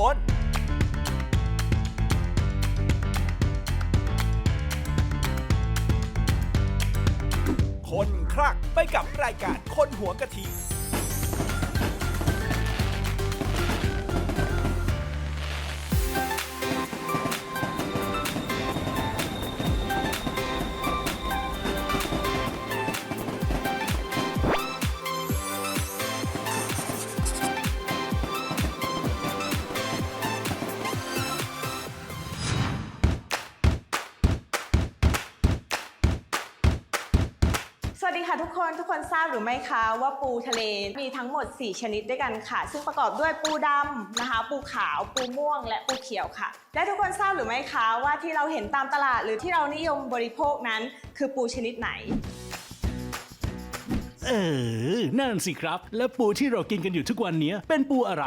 คน คนครักไปกับรายการคนหัวกะทิ ไหมคะว่าปูทะเลมีทั้งหมด 4 ชนิดด้วยกันค่ะ ซึ่งประกอบด้วยปูดำนะคะ ปูขาว ปูม่วง และปูเขียวค่ะ และทุกคนทราบหรือไม่คะว่าที่เราเห็นตามตลาดหรือที่เรานิยมบริโภคนั้น คือปูชนิดไหน เออ นั่นสิครับ แล้วปูที่เรากินกันอยู่ทุกวันนี้เป็นปูอะไร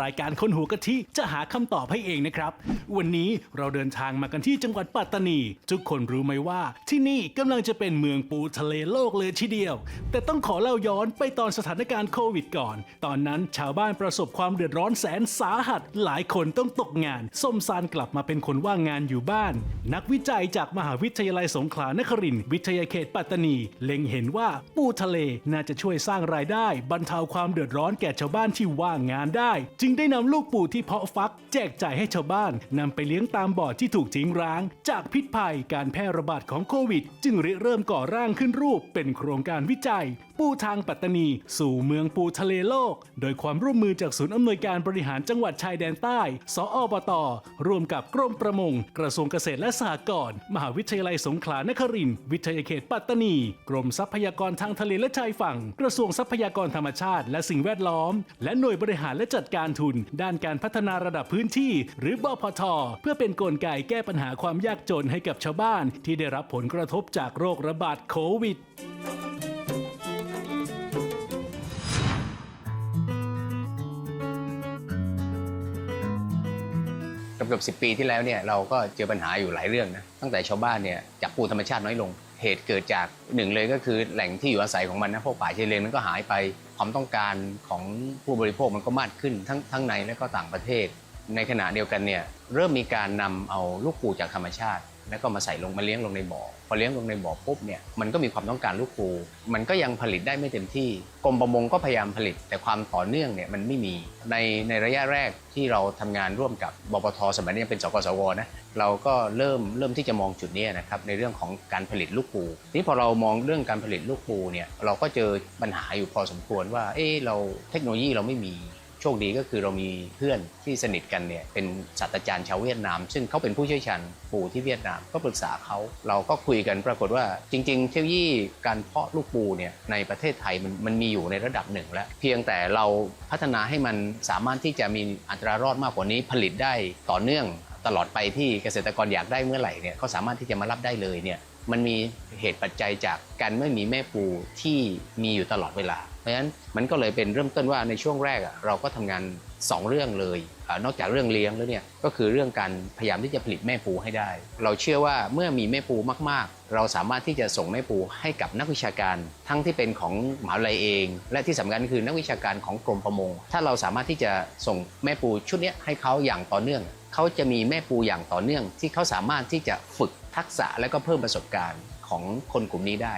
รายการคนหัวกะทิจะหาคำตอบให้เองนะครับ วันนี้เราเดินทางมากันที่จังหวัดปัตตานี ทุกคนรู้ไหมว่า ที่นี่กำลังจะเป็นเมืองปูทะเลโลกเลยทีเดียว แต่ต้องขอเล่าย้อนไปตอนสถานการณ์โควิดก่อน ตอนนั้นชาวบ้านประสบความเดือดร้อนแสนสาหัส หลายคนต้องตกงานส้มซานกลับมาเป็นคนว่างงานอยู่บ้าน นักวิจัยจากมหาวิทยาลัยสงขลานครินทร์วิทยาเขตปัตตานี เล็งเห็นว่าปูทะเลน่าจะช่วยสร้างรายได้ บรรเทาความเดือดร้อนแก่ชาวบ้านที่ว่างงานได้ จึงได้นำลูกปูที่เพาะฟัก แจกจ่ายให้ชาวบ้านนำไปเลี้ยงตามบ่อที่ถูกทิ้งร้าง จากพิษภัยการแพร่ระบาดของโควิด จึงริเริ่มก่อร่างขึ้นรูปเป็นโครงการวิจัยปูทางปัตตานี สู่เมืองปูทะเลโลก โดยความร่วมมือจากศูนย์อำนวยการบริหารจังหวัดชายแดนใต้ สออบต ร่วมกับกรมประมง กระทรวงเกษตรและสหกรณ์ มหาวิทยาลัยสงขลานครินทร์ วิทยาเขตปัตตานี กรมทรัพยากรทางทะเลและชายฝั่ง กระทรวงทรัพยากรธรรมชาติ และสิ่งแวดล้อม และหน่วยบริหารและจัดการทุน ด้านการพัฒนาระดับพื้นที่ หรือบพท เพื่อเป็นกลไกแก้ปัญหาความยากจนให้กับชาวบ้านที่ได้รับผลกระทบจากโรคระบาดโควิด กือบเกือบสิปีที่แล้วเนี่ยเราก็เจอปัญหาอยู่หลายเรื่องนะตั้งแต่ชาวบ้านเนี่ยจับปูธรรมชาติน้อยลง เหตุเกิดจากหนึ่งเลยก็คือแหล่งที่อยู่อาศัยของมันนะพวกป่าชายเลนมันก็หายไปความต้องการของผู้บริโภคมันก็มากขึ้นทั้งทั้งในและก็ต่างประเทศ ในขณะเดียวกันเนี่ยเริ่มมีการนำเอาลูกปูจากธรรมชาติ แล้วก็มาใส่ลงมาเลี้ยงลงในบ่อ พอเลี้ยงลงในบ่อปุ๊บเนี่ยมันก็มีความต้องการลูกปู มันก็ยังผลิตได้ไม่เต็มที่กรมประมงก็พยายามผลิต แต่ความต่อเนื่องเนี่ยมันไม่มีในในระยะแรกที่เราทำงานร่วมกับบปทสมัยนี้ยังเป็นสกสวนะเราก็เริ่มเริ่มที่จะมองจุดนี้นะครับในเรื่องของการผลิตลูกปูทีนี้พอเรามองเรื่องการผลิตลูกปูเนี่ยเราก็เจอปัญหาอยู่พอสมควรว่าเออเราเทคโนโลยีเราไม่มี โชคดีก็คือเรามีเพื่อนที่สนิทกันเนี่ยเป็นศาสตราจารย์ชาวเวียดนาม ซึ่งเขาเป็นผู้เชี่ยวชาญปูที่เวียดนามก็ปรึกษาเขาเราก็คุยกันปรากฏว่าจริง ๆ เทคโนโลยีการเพาะลูกปูเนี่ยในประเทศไทยมันมันมีอยู่ในระดับหนึ่งแล้ว เพียงแต่เราพัฒนาให้มันสามารถที่จะมีอัตรารอดมากกว่านี้ผลิตได้ต่อเนื่องตลอดไปที่เกษตรกรอยากได้เมื่อไหร่เนี่ยเขาสามารถที่จะมารับได้เลยเนี่ย มันมีเหตุปัจจัยจากการไม่มีแม่ปูที่มีอยู่ตลอดเวลา เพราะฉะนั้นมันก็เลยเป็นเริ่มต้นว่าในช่วงแรกอะเราก็ทำงาน 2 เรื่องเลยนอกจากเรื่องเลี้ยงแล้วเนี่ยก็คือเรื่องการพยายามที่จะผลิตแม่ปูให้ได้ เราเชื่อว่าเมื่อมีแม่ปูมากๆ เราสามารถที่จะส่งแม่ปูให้กับนักวิชาการ ทั้งที่เป็นของมหาวิทยาลัยเอง และที่สำคัญคือนักวิชาการของกรมประมง ถ้าเราสามารถที่จะส่งแม่ปูชุดเนี้ยให้เขาอย่างต่อเนื่อง เขาจะมีแม่ปูอย่างต่อเนื่องที่เขาสามารถที่จะฝึกทักษะและก็เพิ่มประสบการณ์ของคนกลุ่มนี้ได้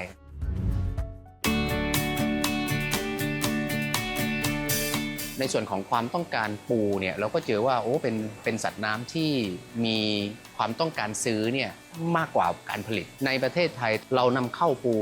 ในส่วนของความต้องการปูเนี่ยเราก็เจอว่าโอ้เป็นเป็นสัตว์น้ำที่มีความต้องการซื้อเนี่ยมากกว่าการผลิต ในประเทศไทยเรานำเข้าปู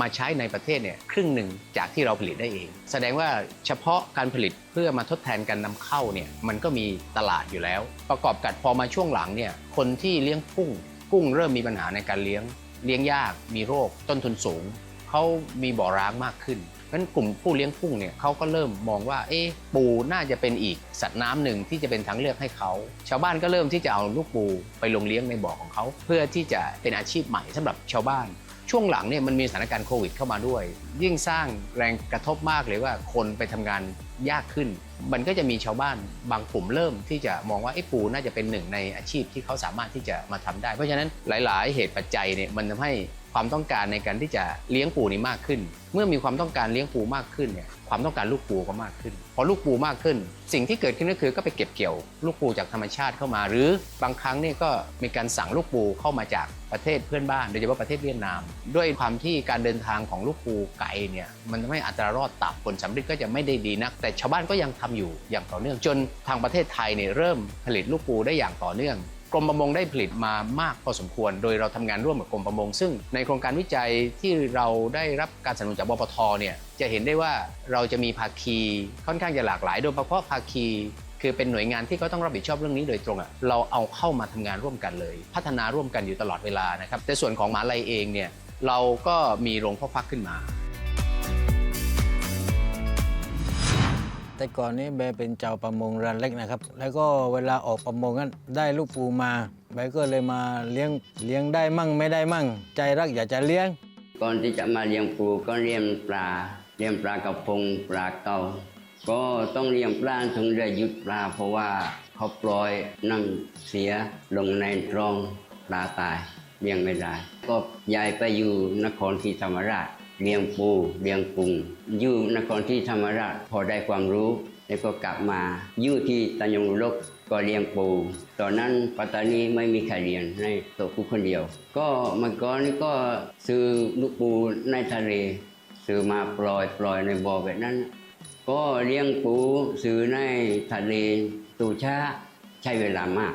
มาใช้ในประเทศเนี่ยครึ่งหนึ่งจากที่เราผลิตได้เอง แสดงว่าเฉพาะการผลิตเพื่อมาทดแทนการนำเข้าเนี่ยมันก็มีตลาดอยู่แล้ว ประกอบกับพอมาช่วงหลังเนี่ยคนที่เลี้ยงกุ้งกุ้งเริ่มมีปัญหาในการเลี้ยงเลี้ยงยากมีโรคต้นทุนสูงเขามีบ่อร้างมากขึ้น นั้นกลุ่มผู้เลี้ยงกุ้งเนี่ยเขาก็เริ่มมองว่า เอ๊ะปูน่าจะเป็นอีกสัตว์น้ำหนึ่งที่จะเป็นทางเลือกให้เขาชาวบ้านก็เริ่มที่จะเอาลูกปูไปลงเลี้ยงในบ่อของเขา เพื่อที่จะเป็นอาชีพใหม่สำหรับชาวบ้าน ช่วงหลังเนี่ยมันมีสถานการณ์โควิดเข้ามาด้วย ยิ่งสร้างแรงกระทบมากเลยว่าคนไปทำงานยากขึ้น มันก็จะมีชาวบ้านบางกลุ่มเริ่มที่จะมองว่าไอ้ปูน่าจะเป็นหนึ่งในอาชีพที่เขาสามารถที่จะมาทำได้ เพราะฉะนั้นหลาย ๆ เหตุปัจจัยเนี่ยมันทำให้ ความต้องการในการที่จะเลี้ยงปูนี่มากขึ้น เมื่อมีความต้องการเลี้ยงปูมากขึ้นเนี่ยความต้องการลูกปูก็มากขึ้น พอลูกปูมากขึ้น สิ่งที่เกิดขึ้นก็คือก็ไปเก็บเกี่ยว ลูกปูจากธรรมชาติเข้ามา หรือบางครั้งเนี่ยก็มีการสั่งลูกปูเข้ามาจากประเทศเพื่อนบ้านโดยเฉพาะประเทศเวียดนาม ด้วยความที่การเดินทางของลูกปูไก่เนี่ยมันทำให้อัตรารอดต่ำผลสำเร็จก็จะไม่ได้ดีนัก แต่ชาวบ้านก็ยังทำอยู่อย่างต่อเนื่องจนทางประเทศไทยเนี่ยเริ่มผลิตลูกปูได้อย่างต่อเนื่อง กรมประมงได้ผลิตมามากพอสมควร โดยเราทำงานร่วมกับกรมประมง ซึ่งในโครงการวิจัยที่เราได้รับการสนับสนุนจากบปทเนี่ยจะเห็นได้ว่าเราจะมีภาคีค่อนข้างจะหลากหลาย โดยเฉพาะภาคีคือเป็นหน่วยงานที่เขาต้องรับผิดชอบเรื่องนี้โดยตรงอะเราเอาเข้ามาทำงานร่วมกันเลย พัฒนาร่วมกันอยู่ตลอดเวลานะครับแต่ส่วนของหมหาลัยเองเนี่ยเราก็มีโรงพาะฟักขึ้นมา แต่ก่อนนี้แบเป็นเจ้าประมงรันเล็กนะครับ แล้วก็เวลาออกประมงนั้นได้ลูกปูมาแบก็เลยมาเลี้ยงเลี้ยงได้มั่งไม่ได้มั่ง ใจรักอยากจะเลี้ยง ก่อนที่จะมาเลี้ยงปูก็เลี้ยงปลาเลี้ยงปลากระพงปลาเก่าก็ต้องเลี้ยงปลาถึงจะหยุดปลา เพราะว่าเขาปล่อยน้ำเสียลงในตรองปลาตายเลี้ยงไม่ได้ ก็ย้ายไปอยู่นครศรีธรรมราช เลี้ยงปูเลี้ยงกุ้งอยู่นครศรีธรรมราชพอได้ความรู้ แล้วก็กลับมาอยู่ที่ตันยงรุลกก็เลี้ยงปู ตอนนั้นปัตตานีไม่มีใครเลี้ยงในตัวผู้คนเดียว ก็มื่อก่อนนี่ก็ซื้อลูกปูในทะเลซื้อมาปล่อยปล่อยในบ่อแบบนั้น ก็เลี้ยงปูซื้อในทะเลตูช้าใช้เวลามาก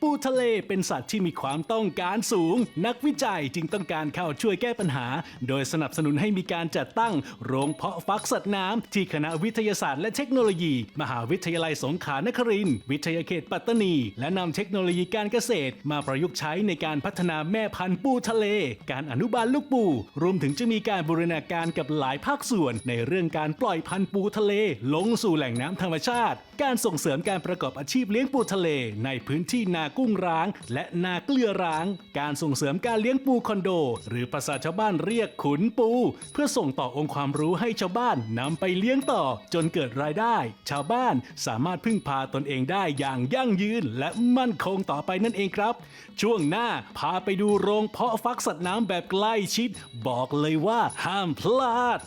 ปูทะเลเป็นสัตว์ที่มีความต้องการสูง นักวิจัยจึงต้องการเข้าช่วยแก้ปัญหา โดยสนับสนุนให้มีการจัดตั้งโรงเพาะฟักสัตว์น้ำที่คณะวิทยาศาสตร์และเทคโนโลยี มหาวิทยาลัยสงขลานครินทร์วิทยาเขตปัตตานี และนำเทคโนโลยีการเกษตร มาประยุกต์ใช้ในการพัฒนาแม่พันธุ์ปูทะเล การอนุบาลลูกปู รวมถึงจะมีการบูรณาการกับหลายภาคส่วน ในเรื่องการปล่อยพันธุ์ปูทะเล ลงสู่แหล่งน้ำธรรมชาติ การส่งเสริมการประกอบอาชีพเลี้ยงปูทะเล ในพื้นที่นากุ้งร้าง และนาเกลือร้าง การส่งเสริมการเลี้ยงปูคอนโด หรือภาษาชาวบ้านเรียกขุนปู เพื่อส่งต่อองค์ความรู้ให้ชาวบ้านนำไปเลี้ยงต่อ จนเกิดรายได้ ชาวบ้านสามารถพึ่งพาตนเองได้อย่างยั่งยืน และมั่นคงต่อไปนั่นเองครับ ช่วงหน้าพาไปดูโรงเพาะฟักสัตว์น้ำแบบใกล้ชิด บอกเลยว่าห้ามพลาด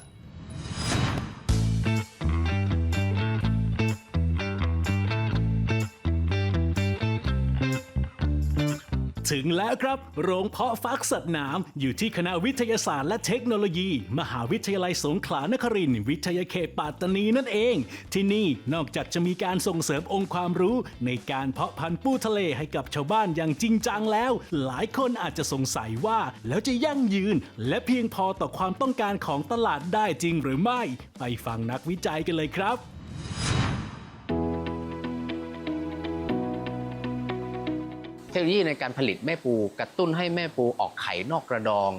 ถึงแล้วครับ โรงเพาะฟักสัตว์น้ำอยู่ที่คณะวิทยาศาสตร์และเทคโนโลยี มหาวิทยาลัยสงขลานครินทร์วิทยาเขตปัตตานีนั่นเอง ที่นี่นอกจากจะมีการส่งเสริมองค์ความรู้ ในการเพาะพันธุ์ปูทะเลให้กับชาวบ้านอย่างจริงจังแล้ว หลายคนอาจจะสงสัยว่าแล้วจะยั่งยืน และเพียงพอต่อความต้องการของตลาดได้จริงหรือไม่ ไปฟังนักวิจัยกันเลยครับ เทคโนโลยีในการผลิตแม่ปูกระตุ้นให้แม่ปูออกไข่นอกกระดอง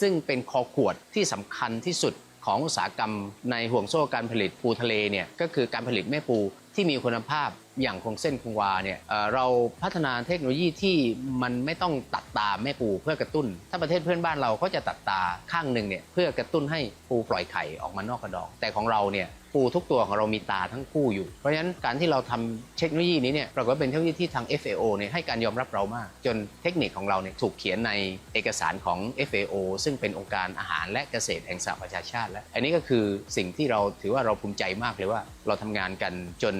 ซึ่งเป็นคอขวดที่สำคัญที่สุดของอุตสาหกรรมในห่วงโซ่การผลิตปูทะเลเนี่ยก็คือการผลิตแม่ปูที่มีคุณภาพอย่างคงเส้นคงวาเนี่ยเอ่อเราพัฒนาเทคโนโลยีที่มันไม่ต้องตัดตาแม่ปูเพื่อกระตุ้น ถ้าประเทศเพื่อนบ้านเราก็จะตัดตาข้างหนึ่งเนี่ยเพื่อกระตุ้นให้ปูปล่อยไข่ออกมานอกกระดอง แต่ของเราเนี่ยปูทุกตัวของเรามีตาทั้งคู่อยู่ เพราะฉะนั้นการที่เราทำเทคโนโลยีนี้เนี่ยปรากฏว่าเป็นเทคโนโลยีที่ทาง FAO เนี่ยให้การยอมรับเรามาก จนเทคนิคของเราเนี่ยถูกเขียนในเอกสารของ FAO ซึ่งเป็นองค์การอาหารและเกษตรแห่งสหประชาชาติแล้ว อันนี้ก็คือสิ่งที่เราถือว่าเราภูมิใจมากเลยว่าเราทำงานกันจน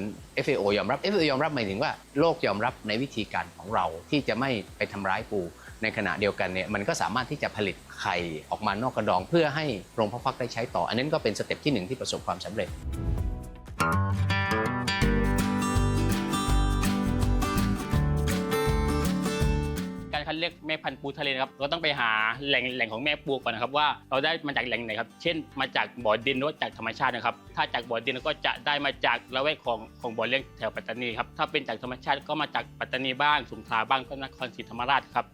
FAO ยอมรับ FAO ยอมรับหมายถึงว่าโลกยอมรับในวิธีการของเราที่จะไม่ไปทำร้ายปู ในขณะเดียวกันเนี่ยมันก็สามารถที่จะผลิตไข่ออกมานอกกระดอง เพื่อให้โรงเพาะฟักได้ใช้ต่อ อันนั้นก็เป็นสเต็ปที่หนึ่งที่ประสบความสำเร็จ เรียกแม่พันธุ์ปูทะเลนะครับเราต้องไปหาแหล่งแหล่งของแม่ปูก่อนนะครับว่าเราได้มาจากแหล่งไหนครับเช่น มาจากบ่อดินหรือว่าจากธรรมชาตินะครับ ถ้าจากบ่อดินก็จะได้มาจากละแวกของของบ่อเลี้ยงแถวปัตตานีครับถ้าเป็นจากธรรมชาติก็มาจากปัตตานีบ้างสงขลาบ้างก็นครศรีธรรมราชครับ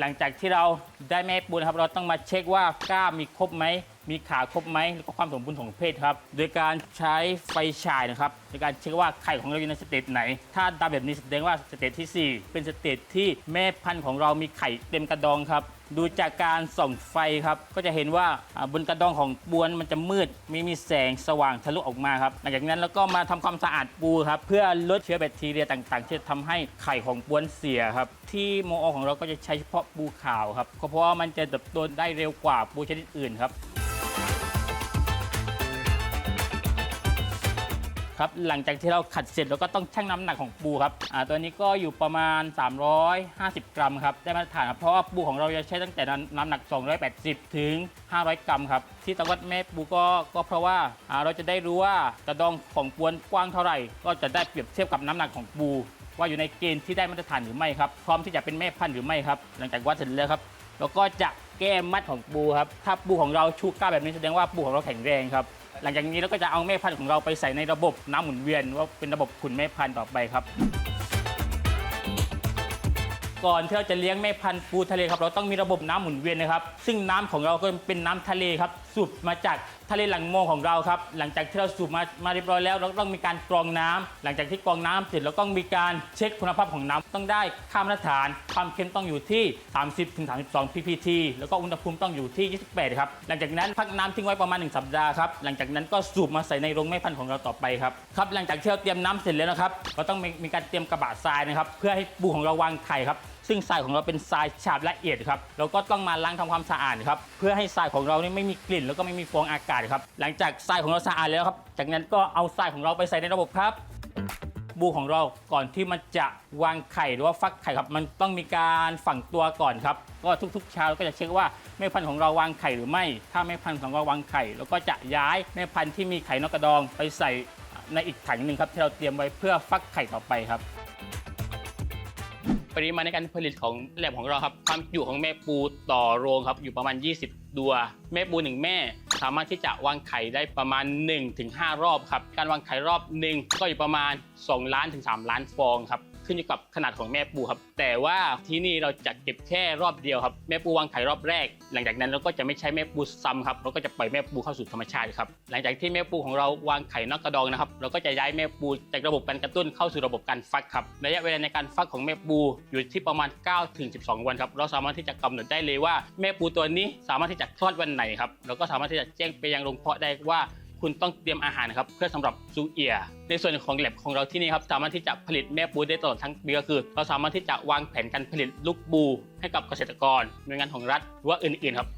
หลังจากที่เราได้แม่ปูนะครับ เราต้องมาเช็คว่ากล้ามมีครบไหม มีขาครบไหมแล้วก็ความสมบูรณ์ของเพศครับ โดยการใช้ไฟฉายนะครับในการเช็คว่าไข่ของเราอยู่ในสเตจไหน ถ้าดำแบบนี้แสดงว่าสเตจที่ 4 เป็นสเตจที่แม่พันธุ์ของเรามีไข่เต็มกระดองครับดูจากการส่องไฟครับ ก็จะเห็นว่าบนกระดองของบวนมันจะมืดไม่มีแสงสว่างทะลุออกมาครับหลังจากนั้นแล้วก็มาทำความสะอาดปูครับ เพื่อลดเชื้อแบคทีเรียต่างๆ ที่จะทำให้ไข่ของบวนเสียครับ ที่โมอของเราก็จะใช้เฉพาะปูขาวครับเพราะว่ามันจะเติบโตได้เร็วกว่าปูชนิดอื่นครับ ครับหลังจากที่เราขัดเสร็จเราก็ต้องชั่งน้ำหนักของปูครับอ่าตัวนี้ก็อยู่ประมาณ 350 กรัมครับได้มาตรฐานครับเพราะว่าปูของเราจะใช้ตั้งแต่น้ำหนัก 280 ถึง 500 กรัมครับที่ตะวัดแม่ปูก็ก็เพราะว่าอ่าเราจะได้รู้ว่ากระดองของปวนกว้างเท่าไหร่ ก็จะได้เปรียบเทียบกับน้ำหนักของปูว่าอยู่ในเกณฑ์ที่ได้มาตรฐานหรือไม่ครับพร้อมที่จะเป็นแม่พันธุ์หรือไม่ครับ หลังจากวัดเสร็จแล้วครับเราก็จะแก้มัดของปูครับถ้าปูของเราชูก้าแบบนี้แสดงว่าปูของเราแข็งแรงครับ หลังจากนี้เราก็จะเอาแม่พันธุ์ของเราไปใส่ในระบบน้ำหมุนเวียนว่าเป็นระบบขุนแม่พันธุ์ต่อไปครับ ก่อนที่เราจะเลี้ยงแม่พันธุ์ปูทะเลครับเราต้องมีระบบน้ำหมุนเวียนนะครับ ซึ่งน้ำของเราก็เป็นน้ำทะเลครับสูบมาจากทะเลหลังโมงของเราครับ หลังจากที่เราสูบมามาเรียบร้อยแล้ว เราต้องมีการกรองน้ำหลังจากที่กรองน้ำเสร็จเราต้องมีการเช็คคุณภาพของน้ำต้องได้ค่ามาตรฐาน ความเค็มต้องอยู่ที่ 30ถึง32 ppT แล้วก็อุณหภูมิต้องอยู่ที่ 28 ครับ หลังจากนั้นพักน้ำทิ้งไว้ประมาณ 1 สัปดาห์ครับ หลังจากนั้นก็สูบมาใส่ในโรงแม่พันธุ์ของเราต่อไปครับครับ หลังจากที่เราเตรียมน้ำเสร็จแล้วนะครับเราต้องมีมีการเตรียมกระบะทรายนะครับ เพื่อให้ปูของเราวางไข่ครับ ซึ่งทรายของเราเป็นทรายฉาบละเอียดครับเราก็ต้องมาล้างทำความสะอาดครับเพื่อให้ทรายของเรานี่ไม่มีกลิ่น แล้วก็ไม่มีฟองอากาศครับหลังจากทรายของเราสะอาดแล้วครับ จากนั้นก็เอาทรายของเราไปใส่ในระบบครับบูของเราก่อนที่มันจะวางไข่หรือว่าฟักไข่ครับ มันต้องมีการฝังตัวก่อนครับ ก็ทุกๆเช้าเราก็จะเช็คว่าแม่พันธุ์ของเราวางไข่หรือไม่ ถ้าแม่พันธุ์ของเราวางไข่เราก็จะย้ายแม่พันธุ์ที่มีไข่นกกระดองไปใส่ในอีกถังหนึ่งครับที่เราเตรียมไว้เพื่อฟักไข่ต่อไปครับ ปริมาณในการผลิตของแลบของเราครับความจุของแม่ปูต่อโรงครับอยู่ประมาณ 20 ตัว แม่ปูหนึ่งแม่ สามารถที่จะวางไข่ได้ประมาณ 1-5 รอบครับการวางไข่รอบหนึ่งก็อยู่ประมาณ 2 ล้านถึง 3 ล้านฟองครับ ขึ้นอยู่กับขนาดของแม่ปูครับ แต่ว่าที่นี่เราจะเก็บแค่รอบเดียวครับแม่ปูวางไข่รอบแรก หลังจากนั้นเราก็จะไม่ใช้แม่ปูซ้ำครับเราก็จะปล่อยแม่ปูเข้าสู่ธรรมชาติครับหลังจากที่แม่ปูของเราวางไข่นอกกระดองนะครับ เราก็จะย้ายแม่ปูจากระบบการกระตุ้นเข้าสู่ระบบการฟักครับระยะเวลาในการฟักของแม่ปูอยู่ที่ประมาณ9ถึง12 วันครับเราสามารถที่จะกำหนดได้เลยว่าแม่ปูตัวนี้สามารถที่จะคลอดวันไหนครับเราก็สามารถที่จะแจ้งไปยังโรงเพาะได้ว่า คุณต้องเตรียมอาหารครับเพื่อสำหรับซูเอีย ในส่วนของแลบของเราที่นี่ครับสามารถที่จะผลิตแม่ปูได้ตลอดทั้งปีก็คือ เราสามารถที่จะวางแผนการผลิตลูกปูให้กับเกษตรกรหน่วยงานของรัฐหรือว่าอื่นๆครับ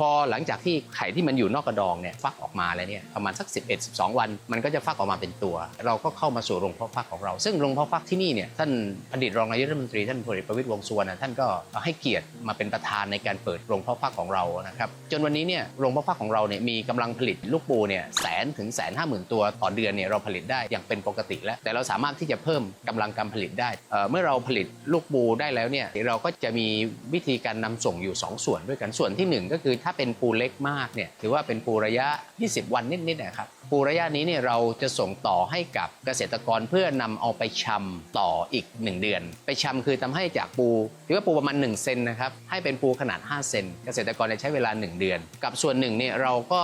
พอหลังจากที่ไข่ที่มันอยู่นอกกระดองเนี่ยฟักออกมาแล้วเนี่ยประมาณสัก 11 12 วัน มันก็จะฟักออกมาเป็นตัว เราก็เข้ามาสู่โรงเพาะฟักของเรา ซึ่งโรงเพาะฟักที่นี่เนี่ยท่านอดีตรองนายกรัฐมนตรีท่านพลเอกประวิตรวงสุวรรณท่านก็ให้เกียรติมาเป็นประธานในการเปิดโรงเพาะฟักของเรานะครับจนวันนี้เนี่ยโรงเพาะฟักของเราเนี่ยมีกำลังผลิตลูกปูเนี่ยแสนถึงแสนห้าหมื่นตัวต่อเดือนเนี่ยเราผลิตได้อย่างเป็นปกติแล้ว แต่เราสามารถที่จะเพิ่มกำลังการผลิตได้เมื่อเราผลิตลูกปูได้แล้วเนี่ยเราก็จะมีวิธีการนำส่งอยู่ 2 ส่วนด้วยกันส่วนที่ 1 ก็คือถ้าาเป็นปูเล็กมากเนี่ยถือว่าเป็นปูระยะ 20 วันนิดๆนะครับปูระยะนี้เนี่ยเราจะส่งต่อให้กับเกษตรกรเพื่อนำเอาไปชำต่ออีก 1 เดือน ไปชำคือทำให้จากปูถือว่าปูประมาณ1เซนนะครับให้เป็นปูขนาด 5 เซนเกษตรกรจะใช้เวลา 1 เดือน กับส่วนหนึ่งเนี่ยเราก็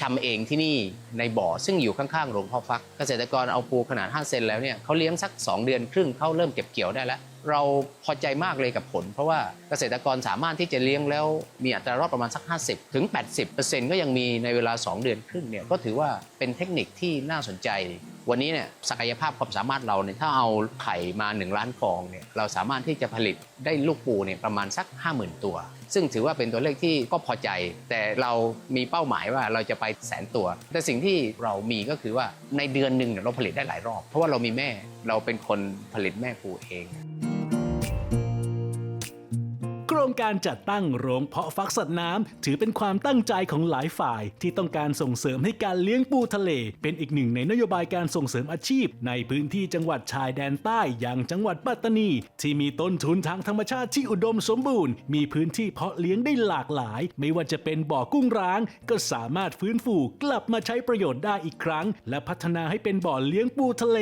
ชำเองที่นี่ในบ่อซึ่งอยู่ข้างๆโรงพาะฟัก เกษตรกรเอาปูขนาด 5 เซนแล้วเนี่ยเขาเลี้ยงสัก 2 เดือนครึ่งเขาเริ่มเก็บเกี่ยวได้แล้ว เราพอใจมากเลยกับผล เพราะว่าเกษตรกรสามารถที่จะเลี้ยงแล้วมีอัตรารอดประมาณสัก 50ถึง80%ก็ยังมีในเวลา 2 เดือนครึ่งเนี่ยก็ถือว่าเป็นเทคนิคที่น่าสนใจ วันนี้เนี่ยศักยภาพความสามารถเราเนี่ยถ้าเอาไข่มา 1 ล้านฟองเนี่ยเราสามารถที่จะผลิตได้ลูกปูเนี่ยประมาณสัก 50,000 ตัว ซึ่งถือว่าเป็นตัวเลขที่ก็พอใจ แต่เรามีเป้าหมายว่าเราจะไปแสนตัว แต่สิ่งที่เรามีก็คือว่าในเดือนหนึ่งเนี่ยเราผลิตได้หลายรอบ เพราะว่าเรามีแม่เราเป็นคนผลิตแม่ปูเอง โครงการจัดตั้งโรงเพาะฟักสัตว์น้ำถือเป็นความตั้งใจของหลายฝ่าย ที่ต้องการส่งเสริมให้การเลี้ยงปูทะเล เป็นอีกหนึ่งในนโยบายการส่งเสริมอาชีพ ในพื้นที่จังหวัดชายแดนใต้อย่างจังหวัดปัตตานี ที่มีต้นทุนทางธรรมชาติที่อุดมสมบูรณ์ มีพื้นที่เพาะเลี้ยงได้หลากหลาย ไม่ว่าจะเป็นบ่อกุ้งร้าง ก็สามารถฟื้นฟูกลับมาใช้ประโยชน์ได้อีกครั้ง และพัฒนาให้เป็นบ่อเลี้ยงปูทะเล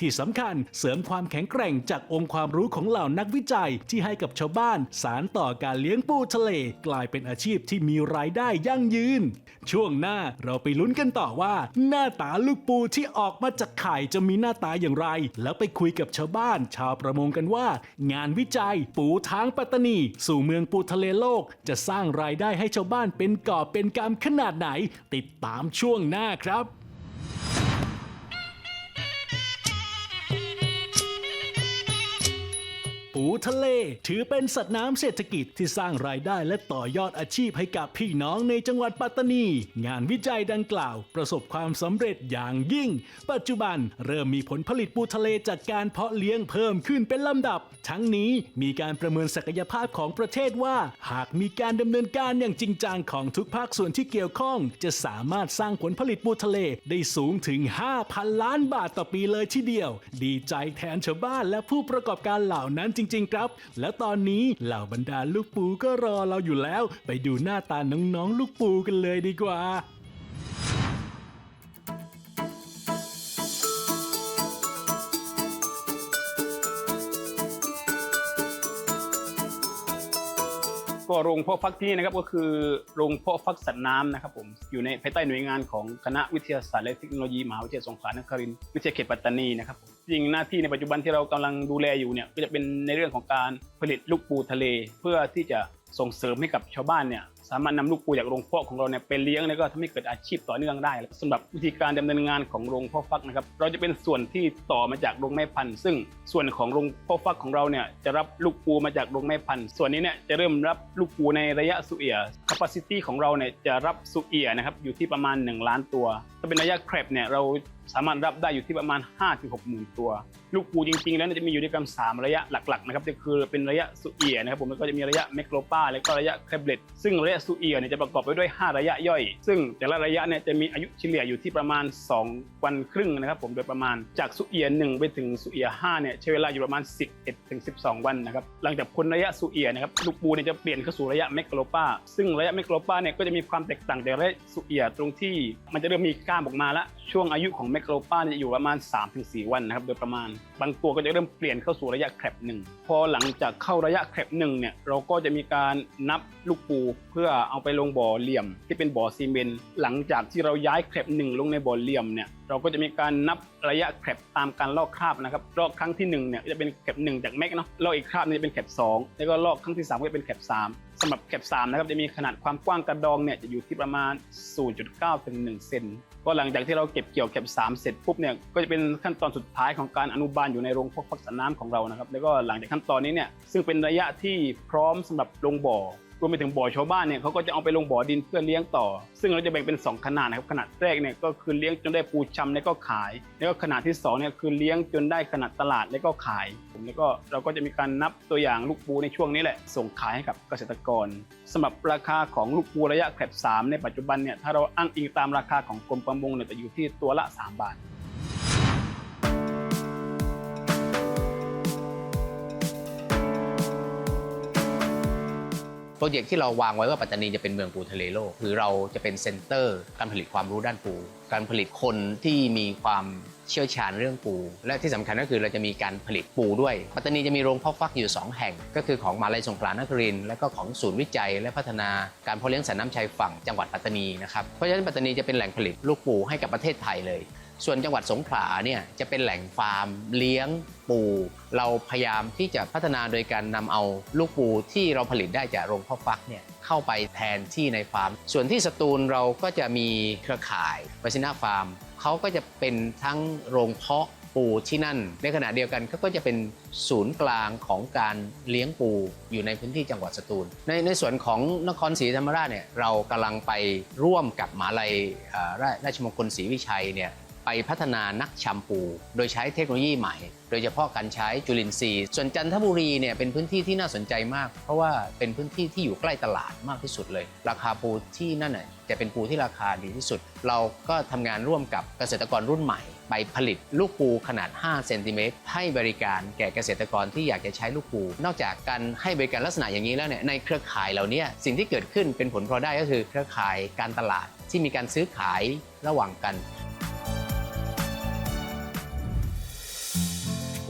ที่สำคัญเสริมความแข็งแกร่งจากองค์ความรู้ของเหล่านักวิจัยที่ให้กับชาวบ้านสารต่อการเลี้ยงปูทะเล กลายเป็นอาชีพที่มีรายได้ยั่งยืน ช่วงหน้าเราไปลุ้นกันต่อว่า หน้าตาลูกปูที่ออกมาจากไข่จะมีหน้าตาอย่างไร แล้วไปคุยกับชาวบ้าน ชาวประมงกันว่า งานวิจัย ปูทางปัตตานี สู่เมืองปูทะเลโลก จะสร้างรายได้ให้ชาวบ้านเป็นกอบเป็นกำขนาดไหน ติดตามช่วงหน้าครับ ทะเล ถือเป็นสัตว์น้ำเศรษฐกิจที่สร้างรายได้และต่อยอดอาชีพให้กับพี่น้องในจังหวัดปัตตานี งานวิจัยดังกล่าว ประสบความสำเร็จอย่างยิ่ง ปัจจุบันเริ่มมีผลผลิตปูทะเลจากการเพาะเลี้ยงเพิ่มขึ้นเป็นลำดับ ทั้งนี้มีการประเมินศักยภาพของประเทศว่า หากมีการดำเนินการอย่างจริงจังของทุกภาคส่วนที่เกี่ยวข้อง จะสามารถสร้างผลผลิตปูทะเลได้สูงถึง 5,000 ล้านบาทต่อปีเลยทีเดียว ดีใจแทนชาวบ้านและผู้ประกอบการเหล่านั้นจริงๆ ครับ แล้วตอนนี้เหล่าบรรดาลูกปูก็รอเราอยู่แล้ว ไปดูหน้าตาน้องๆลูกปูกันเลยดีกว่า ก็โรงเพาะฟักที่นี่นะครับก็คือโรงเพาะฟักสัตว์น้ำนะครับผมอยู่ในภายใต้หน่วยงานของคณะวิทยาศาสตร์และเทคโนโลยีมหาวิทยาลัยสงขลานครินทร์วิทยาเขตปัตตานีนะครับผมจริงหน้าที่ในปัจจุบันที่เรากำลังดูแลอยู่เนี่ยก็จะเป็นในเรื่องของการผลิตลูกปูทะเล เพื่อที่จะส่งเสริมให้กับชาวบ้านเนี่ย สามารถนำลูกปูจากโรงเพาะของเราเนี่ยไปเลี้ยงแล้วก็ทำให้เกิดอาชีพต่อเนื่องได้สำหรับวิธีการดำเนินงานของโรงเพาะฟักนะครับเราจะเป็นส่วนที่ต่อมาจากโรงแม่พันธุ์ซึ่งส่วนของโรงเพาะฟักของเราเนี่ยจะรับลูกปูมาจากโรงแม่พันธุ์ส่วนนี้เนี่ยจะเริ่มรับลูกปูในระยะสุเอีย capacity ของเราเนี่ยจะรับสุเอียนะครับอยู่ที่ประมาณ 1 ล้านตัว ถ้าเป็นระยะแครบเนี่ยเรา สามารถรับได้อยู่ที่ประมาณ 5-6หมื่นตัว ลูกปูจริง ๆ แล้วจะมีอยู่ด้วยกัน3ระยะหลักๆนะครับก็คือเป็นระยะสุเอียนะครับผมแล้วก็จะมีระยะเมกโรปาแล้วก็ระยะแครบเลตซึ่งระยะสุเอียเนี่ยจะประกอบไปด้วย 5 ระยะย่อย ซึ่งแต่ละระยะเนี่ยจะมีอายุเฉลี่ยอยู่ที่ประมาณ 2 วันครึ่งนะครับผมโดยประมาณจากสุเอีย1ไปถึงสุเอีย5เนี่ยใช้เวลาอยู่ประมาณ 11ถึง12 วันนะครับหลังจากพ้นระยะสุเอียนะครับลูกปูเนี่ยจะเปลี่ยนเข้าสู่ระยะเมกโรปาซึ่งระยะเมกโรปาเนี่ยก็จะมีความแตกต่างจากระยะสุเอียตรงที่มันจะเริ่มมีกล้ามออกมาละช่วงอายุของเมโครปาเนี่ยอยู่ประมาณ 3-4 วันนะครับโดยประมาณ บางตัวก็จะเริ่มเปลี่ยนเข้าสู่ระยะแครบหนึ่งพอหลังจากเข้าระยะแครบหนึ่งเนี่ยเราก็จะมีการนับลูกปูเพื่อเอาไปลงบ่อเหลี่ยม ที่เป็นบ่อซีเมนต์หลังจากที่เราย้ายแครบหนึ่งลงในบ่อเหลี่ยมเนี่ยเราก็จะมีการนับระยะแครบตามการลอกคราบนะครับลอกครั้งที่หนึ่งเนี่ยจะเป็นแครบหนึ่งจากแม็กเนาะลอกอีกคราบนึงจะเป็นแครบสองแล้วก็ลอกครั้งที่สามก็จะเป็นแครบสาม สำหรับแครบสามนะครับจะมีขนาดความกว้างกระดองเนี่ยจะอยู่ที่ประมาณ 0.9ถึง1เซนก็หลังจากที่เราเก็บเกี่ยวแคป3เสร็จปุ๊บเนี่ยก็จะเป็นขั้นตอนสุดท้ายของการอนุบาลอยู่ในโรงพวกพักสน้ำของเรานะครับแล้วก็หลังจากขั้นตอนนี้เนี่ยซึ่งเป็นระยะที่พร้อมสำหรับลงบ่อ รวมไปถึงบ่อชาวบ้านเนี่ยเขาก็จะเอาไปลงบ่อดินเพื่อเลี้ยงต่อ ซึ่งเราจะแบ่งเป็น 2 ขนาดนะครับขนาดแรกเนี่ยก็คือเลี้ยงจนได้ปูชำแล้วก็ขาย แล้วก็ขนาดที่2เนี่ยคือเลี้ยงจนได้ขนาดตลาดแล้วก็ขายผมแล้วก็เราก็จะมีการนับตัวอย่างลูกปูในช่วงนี้แหละส่งขายให้กับเกษตรกรสำหรับราคาของลูกปูระยะแคบ3ในปัจจุบันเนี่ยถ้าเราอ้างอิงตามราคาของกรมประมงเนี่ยจะอยู่ที่ตัวละ 3 บาท โปรเจกต์ที่เราวางไว้ว่าปัตตานีจะเป็นเมืองปูทะเลโลก คือเราจะเป็นเซ็นเตอร์การผลิตความรู้ด้านปู การผลิตคนที่มีความเชี่ยวชาญเรื่องปู และที่สำคัญก็คือเราจะมีการผลิตปูด้วย ปัตตานีจะมีโรงเพาะฟักอยู่ 2 แห่ง ก็คือของมาลัยสงขลานครินและก็ของศูนย์วิจัย และพัฒนาการเพาะเลี้ยงสัตว์น้ำชายฝั่งจังหวัดปัตตานีนะครับเพราะฉะนั้นปัตตานีจะเป็นแหล่งผลิตลูกปูให้กับประเทศไทยเลย ส่วนจังหวัดสงขลาเนี่ยจะเป็นแหล่งฟาร์มเลี้ยงปูเราพยายามที่จะพัฒนาโดยการนำเอาลูกปูที่เราผลิตได้จากโรงเพาะฟักเนี่ยเข้าไปแทนที่ในฟาร์ม ส่วนที่สตูลเราก็จะมีเครือข่ายวัชินาฟาร์มเขาก็จะเป็นทั้งโรงเพาะปูที่นั่น ในขณะเดียวกันเขาก็จะเป็นศูนย์กลางของการเลี้ยงปูอยู่ในพื้นที่จังหวัดสตูล ในในส่วนของนครศรีธรรมราชเนี่ยเรากำลังไปร่วมกับมหาลัยราชมงคลศรีวิชัยเนี่ย ไปพัฒนานักชำปูโดยใช้เทคโนโลยีใหม่ โดยเฉพาะการใช้จุลินทรีย์ ส่วนจันทบุรีเนี่ยเป็นพื้นที่ที่น่าสนใจมาก เพราะว่าเป็นพื้นที่ที่อยู่ใกล้ตลาดมากที่สุดเลย ราคาปูที่นั่นน่ะจะเป็นปูที่ราคาดีที่สุด เราก็ทำงานร่วมกับเกษตรกรรุ่นใหม่ ไปผลิตลูกปูขนาด 5 เซนติเมตรให้บริการแก่เกษตรกรที่อยากจะใช้ลูกปู นอกจากการให้บริการลักษณะอย่างนี้แล้วเนี่ยในเครือข่ายเหล่านี้สิ่งที่เกิดขึ้นเป็นผลพลอยได้ก็คือเครือข่ายการตลาดที่มีการซื้อขายระหว่างกัน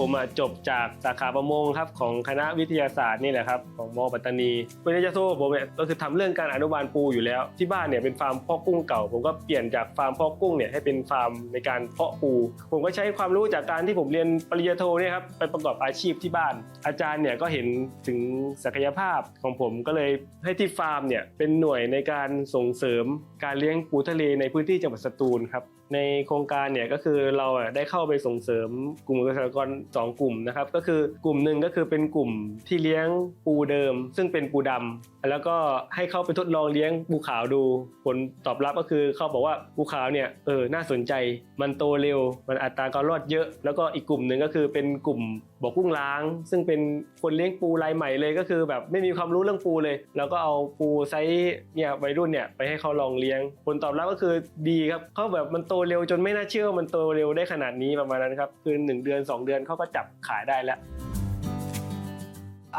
ผมจบจากสาขาประมงครับของคณะวิทยาศาสตร์นี่แหละครับของมปัตตานีปริญญาโทผมเนี่ยก็คือทำเรื่องการอนุบาลปูอยู่แล้ว ที่บ้านเนี่ยเป็นฟาร์มเพาะกุ้งเก่า ผมก็เปลี่ยนจากฟาร์มเพาะกุ้งเนี่ยให้เป็นฟาร์มในการเพาะปู ผมก็ใช้ความรู้จากการที่ผมเรียนปริญญาโทเนี่ยครับไปประกอบอาชีพที่บ้าน อาจารย์เนี่ยก็เห็นถึงศักยภาพของผมก็เลยให้ที่ฟาร์มเนี่ยเป็นหน่วยในการส่งเสริมการเลี้ยงปูทะเลในพื้นที่จังหวัดสตูลครับ ในโครงการเนี่ยก็คือเราอะได้เข้าไปส่งเสริมกลุ่มเกษตรกรสองกลุ่มนะครับก็คือกลุ่มหนึ่งก็คือเป็นกลุ่มที่เลี้ยงปูเดิม ซึ่งเป็นปูดำแล้วก็ให้เข้าไปทดลองเลี้ยงปูขาวดูผลตอบรับก็คือเขาบอกว่าปูขาวเนี่ยเออน่าสนใจ มันโตเร็ว มันอัตราการรอดเยอะ แล้วก็อีกกลุ่มหนึ่งก็คือเป็นกลุ่ม บ่อกุ้งล้าง ซึ่งเป็นคนเลี้ยงปูรายใหม่เลยก็คือแบบไม่มีความรู้เรื่องปูเลย แล้วก็เอาปูไซส์เนี่ยวัยรุ่นเนี่ยไปให้เขาลองเลี้ยง ผลตอบรับก็คือดีครับเขาแบบมันโตเร็วจนไม่น่าเชื่อว่ามันโตเร็วได้ขนาดนี้ประมาณนั้นครับคือ 1 เดือน 2 เดือนเขาก็จับขายได้แล้ว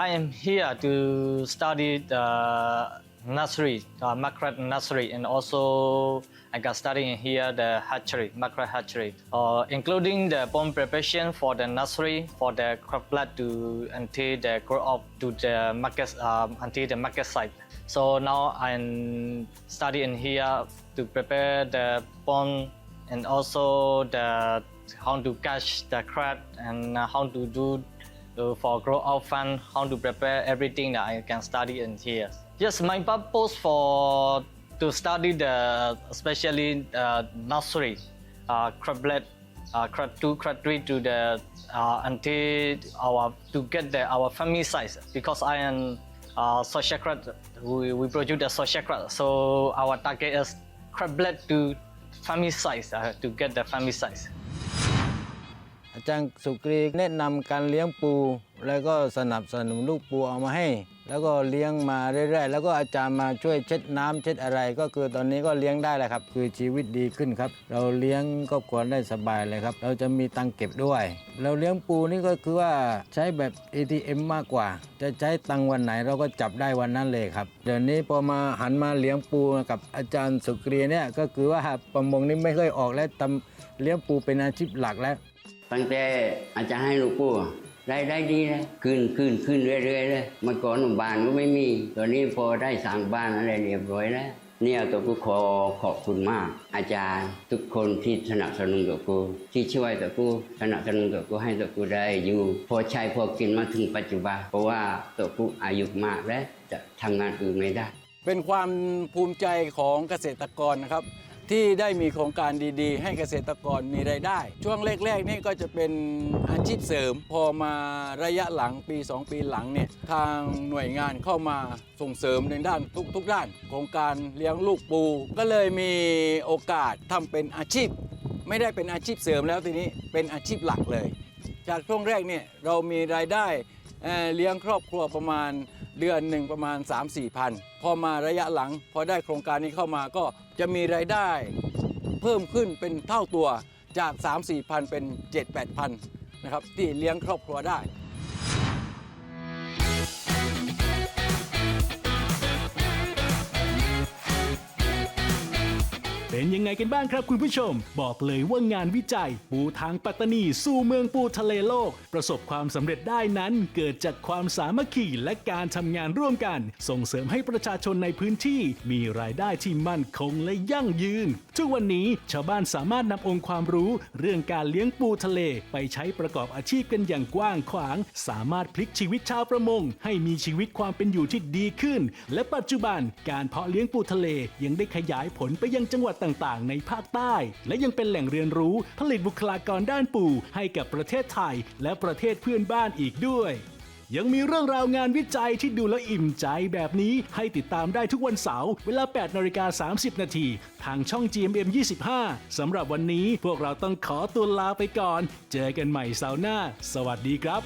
I am here to study the nursery, uh, macro nursery, and also I got studying in here the hatchery, macro hatchery, uh, including the bomb preparation for the nursery for the croplet to until the grow up to the market um, until the market site. So now I'm studying here to prepare the pond and also the how to catch the crab and how to do uh, for grow out fund, how to prepare everything that I can study in here. Yes, my purpose for to study the especially uh, nursery, uh, crablet, uh, crab two, crab three to the uh, until our to get the our family size because I am uh, social crab. We, we produce the social crab, so our target is crablet to family size uh, to get the family size. อาจารย์สุกรีแนะนำการเลี้ยงปู แล้วก็สนับสนุนลูกปูเอามาให้ แล้วก็เลี้ยงมาเรื่อยๆ แล้วก็อาจารย์มาช่วยเช็ดน้ำเช็ดอะไร ก็คือตอนนี้ก็เลี้ยงได้แล้วครับ คือชีวิตดีขึ้นครับ เราเลี้ยงครอบครัวได้สบายเลยครับ เราจะมีตังเก็บด้วย เราเลี้ยงปูนี่ก็คือว่าใช้แบบ ATM มากกว่า จะใช้ตังวันไหนเราก็จับได้วันนั้นเลยครับ เดี๋ยวนี้พอมาหันมาเลี้ยงปูกับอาจารย์สุกรีเนี่ยก็คือว่าประมงนี่ไม่เคยออกแล้วทำเลี้ยงปูเป็นอาชีพหลักแล้ว ตั้งแต่อาจารย์ให้ลูกปู ได้ได้ดีเลยขึ้นขึ้นขึ้นเรื่อยๆเลยเมื่อก่อนบ้านก็ไม่มี ตอนนี้พอได้สั่งบ้านอะไรเรียบร้อยแล้วเนี่ยตัวกูขอขอบคุณมาก อาจารย์ทุกคนที่สนับสนุนตัวกูที่ช่วยตัวกูสนับสนุนตัวกูให้ตัวกูได้อยู่ พอใช้พอกินมาถึงปัจจุบัน เพราะว่าตัวกูอายุมากแล้วจะทำงานอื่นไม่ได้ เป็นความภูมิใจของเกษตรกรนะครับ ที่ได้มีโครงการดีๆ ให้เกษตรกรมีไรายได้ ช่วงแรกๆนี่ก็จะเป็นอาชีพเสริม พอมาระยะหลังปี 2 ปีหลังเนี่ยทางหน่วยงานเข้ามาส่งเสริมในด้านทุกทุกด้าน โครงการเลี้ยงลูกปู ก็เลยมีโอกาสทำเป็นอาชีพ ไม่ได้เป็นอาชีพเสริมแล้วทีนี้เป็นอาชีพหลักเลย จากช่วงแรกเนี่ยเรามีรายได้เลี้ยงครอบครัวประมาณ เดือนหนึ่งประมาณ 3 4พันพอมาระยะหลัง พอได้โครงการนี้เข้ามาก็จะมีรายได้ เพิ่มขึ้นเป็นเท่าตัวจาก 3 4พันเป็น 7 8พันนะครับที่เลี้ยงครอบครัวได้ เป็นยังไงกันบ้างครับคุณผู้ชม บอกเลยว่างานวิจัย ปูทางปัตตานีสู่เมืองปูทะเลโลก ประสบความสำเร็จได้นั้นเกิดจากความสามัคคีและการทำงานร่วมกัน ส่งเสริมให้ประชาชนในพื้นที่มีรายได้ที่มั่นคงและยั่งยืน ทุกวันนี้ชาวบ้านสามารถนำองค์ความรู้ เรื่องการเลี้ยงปูทะเลไปใช้ประกอบอาชีพกันอย่างกว้างขวาง สามารถพลิกชีวิตชาวประมง ให้มีชีวิตความเป็นอยู่ที่ดีขึ้น และปัจจุบันการเพาะเลี้ยงปูทะเลยังได้ขยายผลไปยังจังหวัดต่างต่างๆ ในภาคใต้ และยังเป็นแหล่งเรียนรู้ผลิตบุคลากรด้านปู่ ให้กับประเทศไทย และประเทศเพื่อนบ้านอีกด้วยยังมีเรื่องราวงานวิจัยที่ดูแล้วอิ่มใจแบบนี้ให้ติดตามได้ทุกวันเสาร์เวลา 8นาฬิกา30 นาที ทางช่อง GMM 25 สำหรับวันนี้พวกเราต้องขอตัวลาไปก่อน เจอกันใหม่เสาร์หน้า สวัสดีครับ